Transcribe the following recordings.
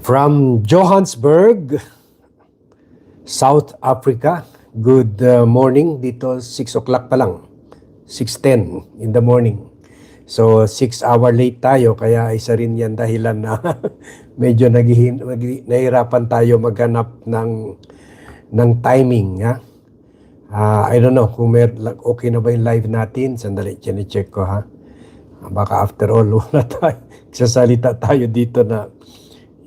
From Johannesburg, South Africa. Good uh, morning. Dito 6 o'clock pa lang. 6.10 in the morning. So 6 hour late tayo kaya isa rin yan dahilan na medyo naghihin, naghi- nahirapan tayo maghanap ng ng timing. Ha? Ah, I don't know kung mer okay na ba yung live natin. Sandali, check ko ha. Baka after all, wala tayo. Sasalita tayo dito na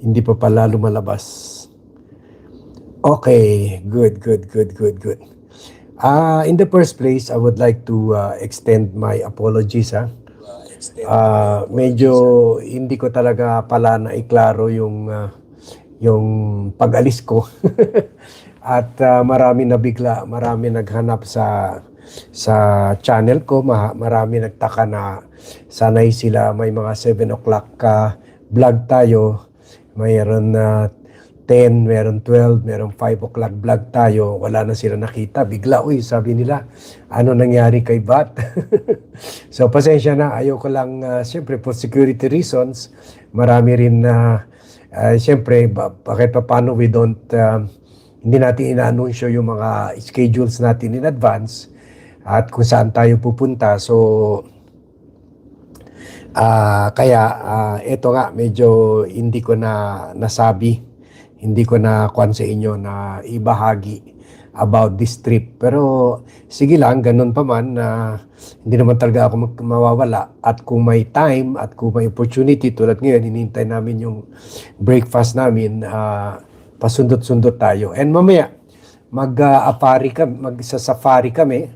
hindi pa pala lumalabas. Okay, good, good, good, good, good. Uh, in the first place, I would like to uh, extend my apologies. Ha? Ah, medyo hindi ko talaga pala na iklaro yung ah, yung pag-alis ko. At ah, marami na bigla, marami naghanap sa sa channel ko, ma- marami nagtaka na sanay sila may mga 7 o'clock ka vlog tayo. Mayroon na 10, meron 12, meron 5 o'clock vlog tayo. Wala na sila nakita. Bigla, uy, sabi nila, ano nangyari kay Bat? so, pasensya na. Ayoko lang, uh, siyempre, for security reasons, marami rin na, uh, siyempre, ba, bakit pa paano we don't, uh, hindi natin ina-anunsyo yung mga schedules natin in advance at kung saan tayo pupunta. So, Ah, kaya ah, ito nga medyo hindi ko na nasabi, hindi ko na kuan sa inyo na ibahagi about this trip. Pero sige lang, ganun pa man na hindi naman talaga ako mawawala at kung may time at kung may opportunity tulad ngayon hinihintay namin yung breakfast namin ah, pasundot-sundot tayo. And mamaya mag uh, kami, mag sa safari kami,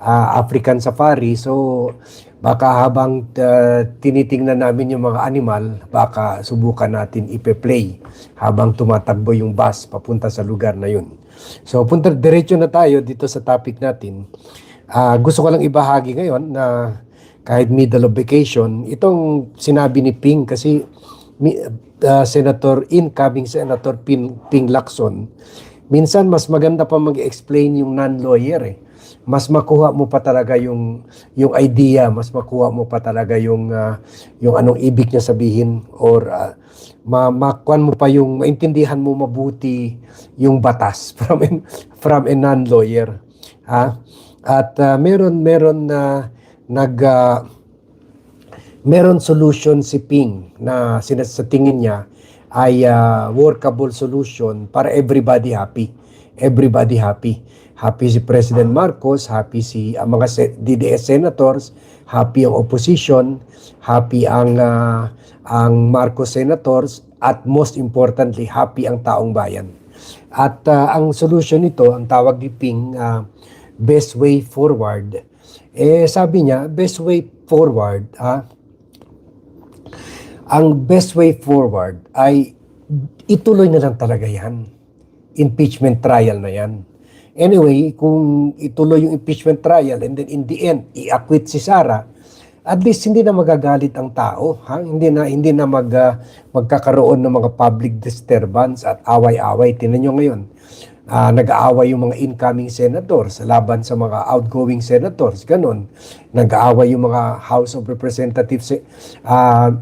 ah, African safari. So baka habang uh, tinitingnan namin yung mga animal, baka subukan natin ipe-play habang tumatakbo yung bus papunta sa lugar na yun. So punta diretso na tayo dito sa topic natin. Ah, gusto ko lang ibahagi ngayon na kahit middle of vacation, itong sinabi ni Ping kasi uh, Senator, incoming Senator Ping, Ping Lacson, minsan mas maganda pa mag-explain yung non-lawyer eh. Mas makuha mo pa talaga yung yung idea, mas makuha mo pa talaga yung ah, yung anong ibig niya sabihin or uh, ma makuan mo pa yung maintindihan mo mabuti yung batas from an, from a non-lawyer. Ha? At ah, meron meron na nag ah, meron solution si Ping na sinas- sa tingin niya ay ah, workable solution para everybody happy. Everybody happy. Happy si President Marcos, happy si ang mga se- DDS senators, happy ang opposition, happy ang ah, ang Marcos senators at most importantly happy ang taong bayan. At ah, ang solution nito, ang tawag ni Ping ah, best way forward. Eh sabi niya, best way forward, ah, ang best way forward ay ituloy na lang talaga yan. Impeachment trial na yan. Anyway, kung ituloy yung impeachment trial and then in the end, i-acquit si Sara, at least hindi na magagalit ang tao, ha? Hindi na hindi na mag ah, magkakaroon ng mga public disturbance at away-away. Tingnan niyo ngayon. ah, nag-aaway yung mga incoming senators laban sa mga outgoing senators. Ganon. Nag-aaway yung mga House of Representatives ah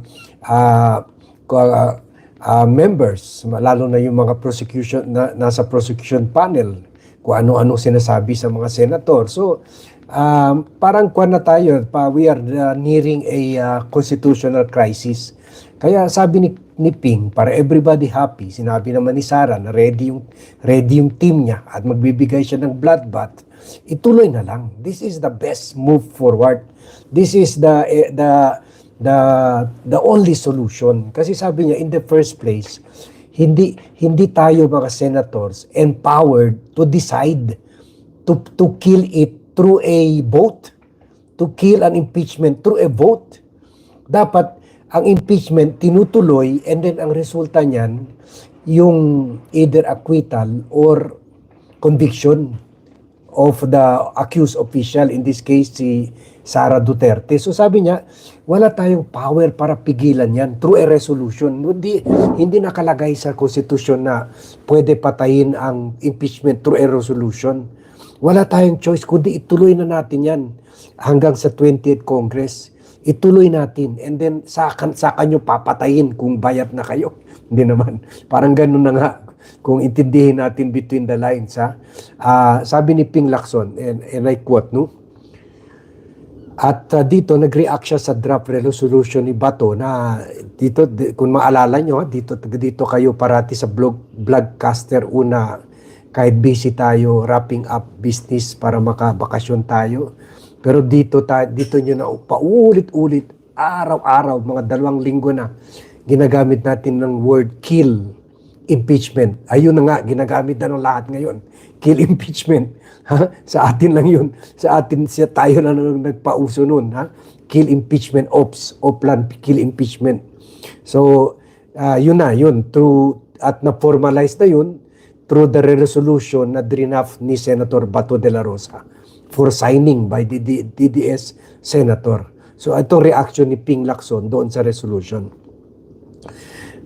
ko- ah, ah, members, lalo na yung mga prosecution na nasa prosecution panel kung ano-ano sinasabi sa mga senator. So, um, parang kuan na tayo, pa, we are uh, nearing a uh, constitutional crisis. Kaya sabi ni, ni Ping, para everybody happy, sinabi naman ni Sara na ready yung, ready yung team niya at magbibigay siya ng bloodbath, ituloy na lang. This is the best move forward. This is the eh, the the the only solution. Kasi sabi niya in the first place, hindi hindi tayo mga senators empowered to decide to to kill it through a vote to kill an impeachment through a vote dapat ang impeachment tinutuloy and then ang resulta niyan yung either acquittal or conviction of the accused official, in this case si Sara Duterte. So sabi niya, wala tayong power para pigilan yan through a resolution. Hindi, hindi nakalagay sa konstitusyon na pwede patayin ang impeachment through a resolution. Wala tayong choice kundi ituloy na natin yan hanggang sa 20th Congress. ituloy natin and then sa sa kanyo papatayin kung bayat na kayo. Hindi naman. Parang ganun na nga kung intindihin natin between the lines ha. Ah, sabi ni Ping Lacson and, and I quote no. At ah, dito nag-react siya sa draft resolution ni Bato na dito di- kung maalala nyo dito dito kayo parati sa blog vlogcaster una kahit busy tayo wrapping up business para makabakasyon tayo. Pero dito ta dito nyo na paulit-ulit araw-araw mga dalawang linggo na ginagamit natin ng word kill impeachment. Ayun na nga, ginagamit na ng lahat ngayon. Kill impeachment. Ha? Sa atin lang yun. Sa atin, siya tayo ang nagpauso nun. Ha? Kill impeachment, ops, oplan, kill impeachment. So, ah, yun na, yun. Through, at na-formalize na yun through the resolution na drinaft ni Senator Bato de la Rosa for signing by the DDS Senator. So, ito reaction ni Ping Lacson doon sa resolution.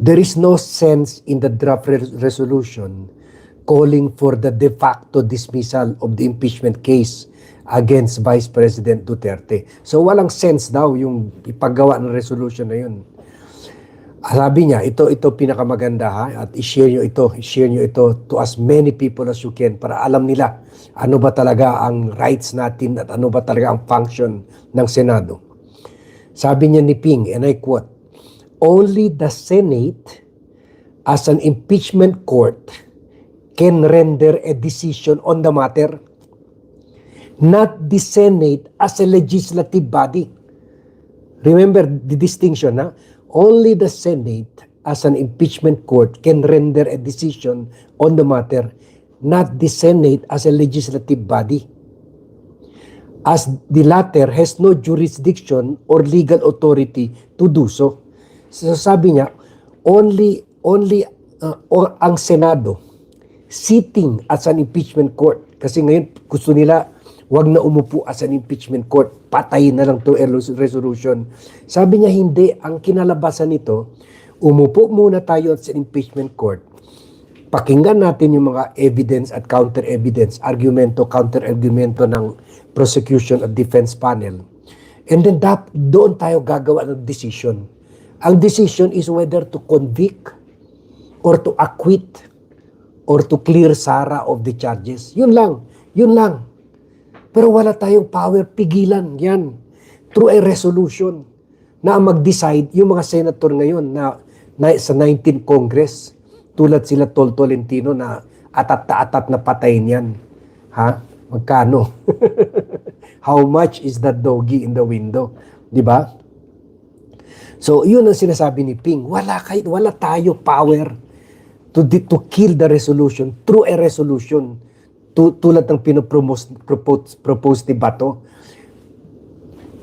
There is no sense in the draft res- resolution calling for the de facto dismissal of the impeachment case against Vice President Duterte. So walang sense daw yung ipagawa ng resolution na yun. Sabi niya, ito ito pinakamaganda ha at i-share niyo ito, i-share niyo ito to as many people as you can para alam nila ano ba talaga ang rights natin at ano ba talaga ang function ng Senado. Sabi niya ni Ping, and I quote, only the Senate as an impeachment court can render a decision on the matter, not the Senate as a legislative body. Remember the distinction, ha? Only the Senate as an impeachment court can render a decision on the matter, not the Senate as a legislative body. As the latter has no jurisdiction or legal authority to do so. So sabi niya, only only uh, o- ang Senado sitting as an impeachment court. Kasi ngayon gusto nila wag na umupo as an impeachment court. Patayin na lang to res- resolution. Sabi niya hindi. Ang kinalabasan nito, umupo muna tayo sa impeachment court. Pakinggan natin yung mga evidence at counter evidence, argumento, counter argumento ng prosecution at defense panel. And then dap, doon tayo gagawa ng decision. Ang decision is whether to convict or to acquit or to clear Sara of the charges. Yun lang. Yun lang. Pero wala tayong power pigilan yan through a resolution na mag-decide yung mga senator ngayon na, na sa 19th Congress tulad sila Tol Tolentino na atat na atat na patayin yan. Ha? Magkano? How much is that doggy in the window? Di ba? So, yun ang sinasabi ni Ping. Wala, kay, wala tayo power to, to kill the resolution through a resolution tu, tulad ng pinopropose propose, propose ni Bato.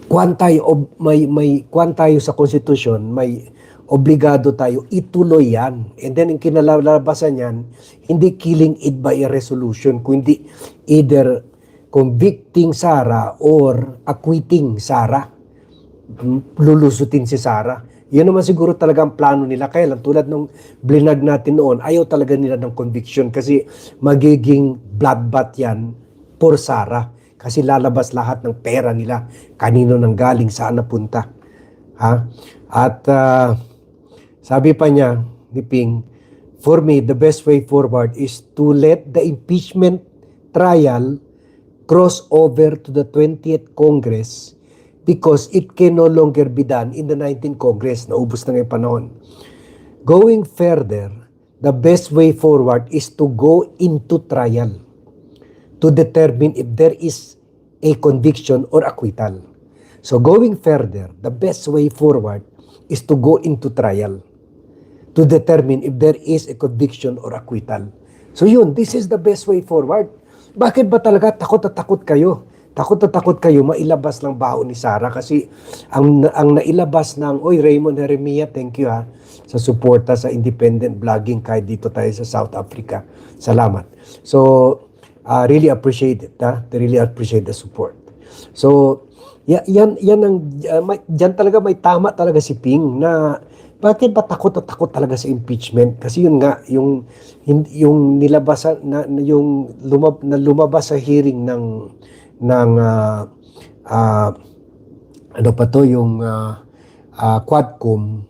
Kuan ob- may, may, kuan tayo sa Constitution, may obligado tayo ituloy yan. And then, ang kinalalabasan yan, hindi killing it by a resolution, kundi either convicting Sara or acquitting Sara lulusutin si Sara. Yan naman siguro talaga ang plano nila. Kaya lang, tulad nung blinag natin noon, ayaw talaga nila ng conviction kasi magiging bloodbath yan for Sara. Kasi lalabas lahat ng pera nila. Kanino nang galing, saan napunta. Ha? At ah, sabi pa niya, ni Ping, for me, the best way forward is to let the impeachment trial cross over to the 20th Congress because it can no longer be done in the 19th Congress. Naubos na ngayon panahon. Going further, the best way forward is to go into trial to determine if there is a conviction or acquittal. So going further, the best way forward is to go into trial to determine if there is a conviction or acquittal. So yun, this is the best way forward. Bakit ba talaga takot at takot kayo? Takot at takot kayo mailabas ng baon ni Sarah kasi ang ang nailabas ng oy Raymond Jeremia, thank you ha sa suporta sa independent vlogging kahit dito tayo sa South Africa. Salamat. So, uh, really appreciate it, ha? Really appreciate the support. So, ya- yan yan ang uh, may, talaga may tama talaga si Ping na bakit ba takot at takot talaga sa impeachment? Kasi yun nga yung yung nilabas na, na yung lumab, na lumabas sa hearing ng ng ah, ah, ano pa to yung ah, ah, Quadcom,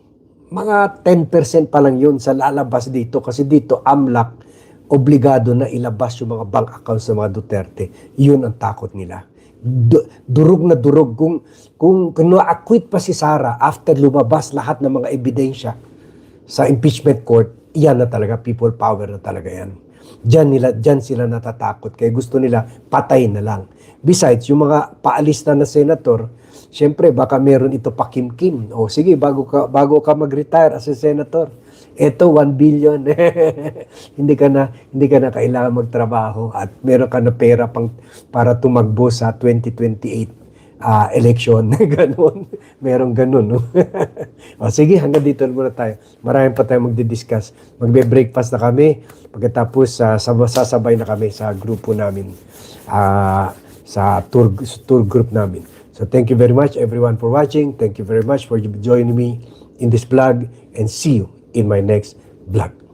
mga 10% pa lang yun sa lalabas dito kasi dito AMLAC obligado na ilabas yung mga bank accounts ng mga Duterte. Yun ang takot nila. Du- durog na durog kung kung, kung na-acquit pa si Sara after lumabas lahat ng mga ebidensya sa impeachment court, yan na talaga people power na talaga yan. Diyan nila diyan sila natatakot kaya gusto nila patay na lang. Besides, yung mga paalis na na senator, syempre baka meron ito pa kim-kim. O sige, bago ka bago ka mag-retire as a senator, eto 1 billion. hindi ka na hindi ka na kailangan magtrabaho at meron ka na pera pang para tumakbo sa 2028 ah, election. ganun. Merong ganun. No? o sige, hanggang dito muna tayo. Marami pa tayong magdi-discuss. Magbe-breakfast na kami. Pagkatapos, uh, sasabay na kami sa grupo namin. ah, sa tour, tour group namin. So thank you very much everyone for watching. Thank you very much for joining me in this vlog and see you in my next vlog.